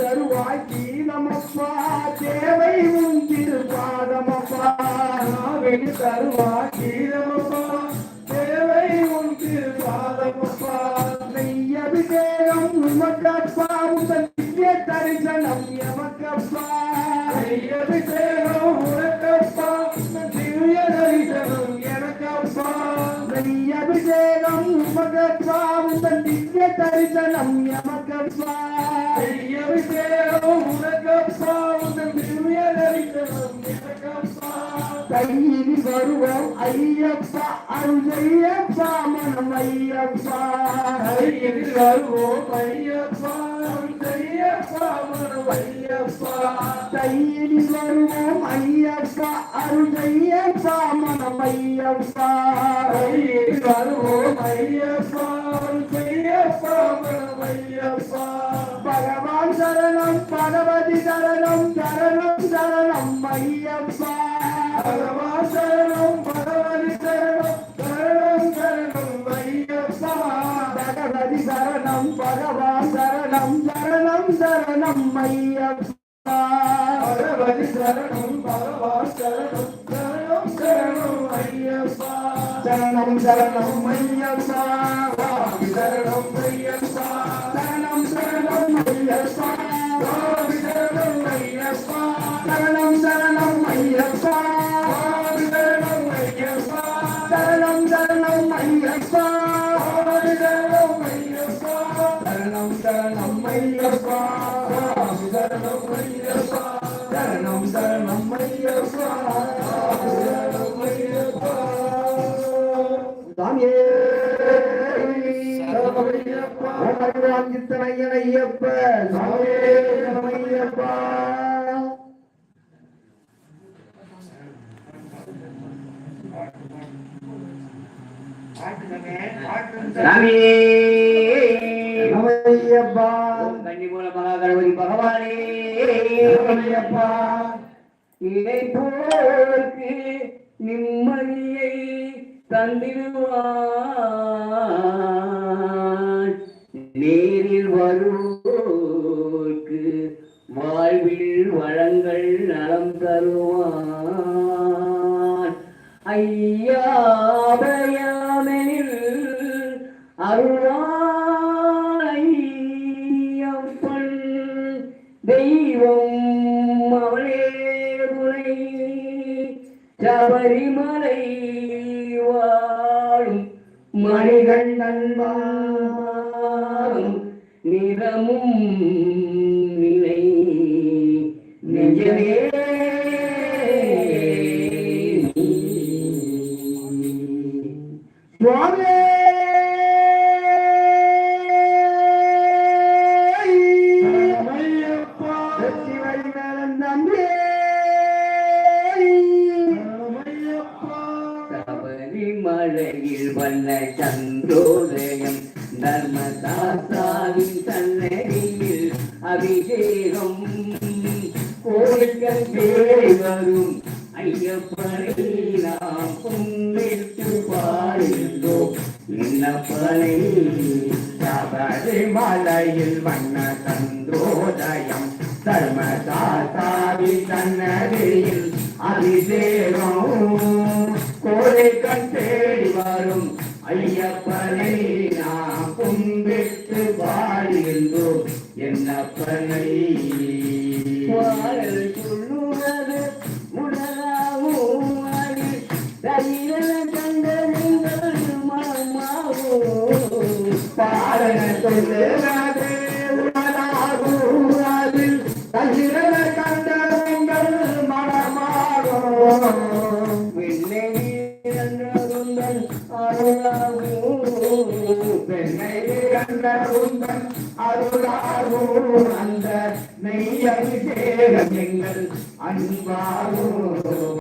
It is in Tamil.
தருவாக்கி நமப்பா. தேவை உன் திருப்பாதமப்பா. நாவில் தருவாக்கி நமப்பா. தேவை உன் திருப்பாதமப்பா. நெய் அபிஷேகம் உமக்கப்பா. உங்கள் தரிசனம் எமக்கப்பா. நெய் அபிஷேகம் உமக்கப்பா உங்கள் திவ்ய தரிசனம் எமக்கப்பா நெய் அபிஷேகம் உனக்கப்பா உங்கள் திவ்ய தரிசனம் எனக்கப்பா கையில் வருவோம் ஐயப்பா அருளையப்பா மனம் ஐயப்பா கையில் வருவோம் ஐயப்பா அருளையப்பா மனம் ஐயப்பா கையில் வருவோம் ஐயப்பா அருளையப்பா மனம் ஐயப்பா கையில் வருவோம் ஐயப்பா அருளையப்பா மனம் ஐயப்பா பகவான் சரணம் பகவதி சரணம் சரணம் சரணம் ஐயப்பா பகவான் சரணம் பகவதி சரணம் சரணம் சரணம் ஐயப்பா பகவதி சரணம் பகவான் சரணம் சரணம் சரணம் ஐயப்பா பகவதி சரணம் பகவான் சரணம் சரணம் சரணம் ஐயப்பா சரணம் சரணம் ஐயப்பா சுவாமி சரணம் ஐயப்பா சரணம் சரணம் ஐயப்பா சுவாமி சரணம் ஐயப்பா சரணம் சரணம் ஐயப்பா சுவாமி சரணம் ஐயப்பா சரணம் சரணம் ஐயப்பா சுவாமி சரணம் ஐயப்பா சரணம் சரணம் ஐயப்பா சுவாமி சரணம் ஐயப்பா சரணமையப்பா ஐயப்ப ஐயப்பா மகாகணபதி பகவானே. இதை போருக்கு நிம்மதியை தந்திடுவான் நேரில் வருவோர்க்கு வாழ்வில் வளங்கள் நலம் தருவான் ஐயாபயாமெனில் அருளாயப்பன் தெய்வம் அவளே துணை. சபரிமலை வாழும் மணிகண்டன் நிறமும் நிலை. நெஞ்சமே சுவாமி சபரிமலையில் வல்ல தர்மதாசாவின் சன்னதியில் அபிஷேகம். கோரிக்கை தேடி வரும் ஐயப்பனை நாம் கும்பிட்டு பாடுகிறோம் விண்ணப்பனை சபரிமலையில் வண்ண சந்திரோதயம் தர்மதாசாவி சன்னதியில் அபிஷேகம். கோரிக்கை தேடி வரும் ஐயப்ப தயிரன கண்ட நீங்கள் மனமாகும் பாடன சொல்லுகிறது உலகாகும் அதில் தன்னிரல கண்ட உங்கள் மனமாகும். வெள்ளை அருளாகும். பெண்ணை கண்ட உங்கள் அருளாகும் அந்த நெய்யபிஷேகம் எங்கள் அன்பாரோ